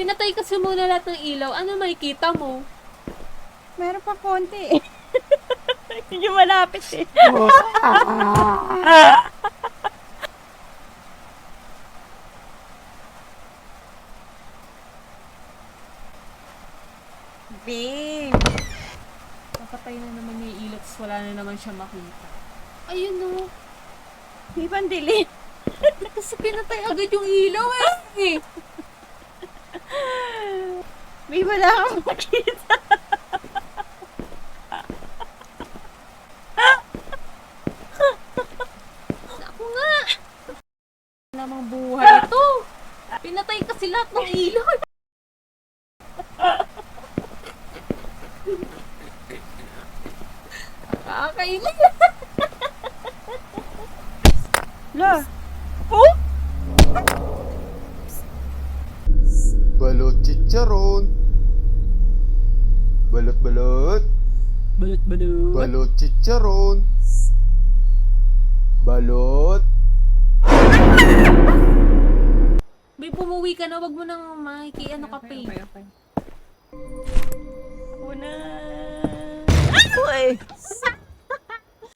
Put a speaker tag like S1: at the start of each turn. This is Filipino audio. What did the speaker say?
S1: Pinatay kasi muna lahat ng ilaw. Ano makikita mo?
S2: Meron pa konti eh. Medyo malapit eh. Babe.
S1: Papatay na naman niya yung ilaw, wala na naman siya makita. Ayun no.
S2: May pandili.
S1: Kasi pinatay agad yung ilaw eh.
S2: May wala kang makita.
S1: Ako nga. Namang buhay ito. Pinatay kasi lahat ng ilaw. Kakailan.
S2: La. Oh?
S3: Balot chicharon. Balot balot.
S2: Balut balut.
S3: Balot chicharon. Balot.
S1: May pumuwi ka na, wag mo nang makiki ano ka pa eh.
S2: Una. Eh.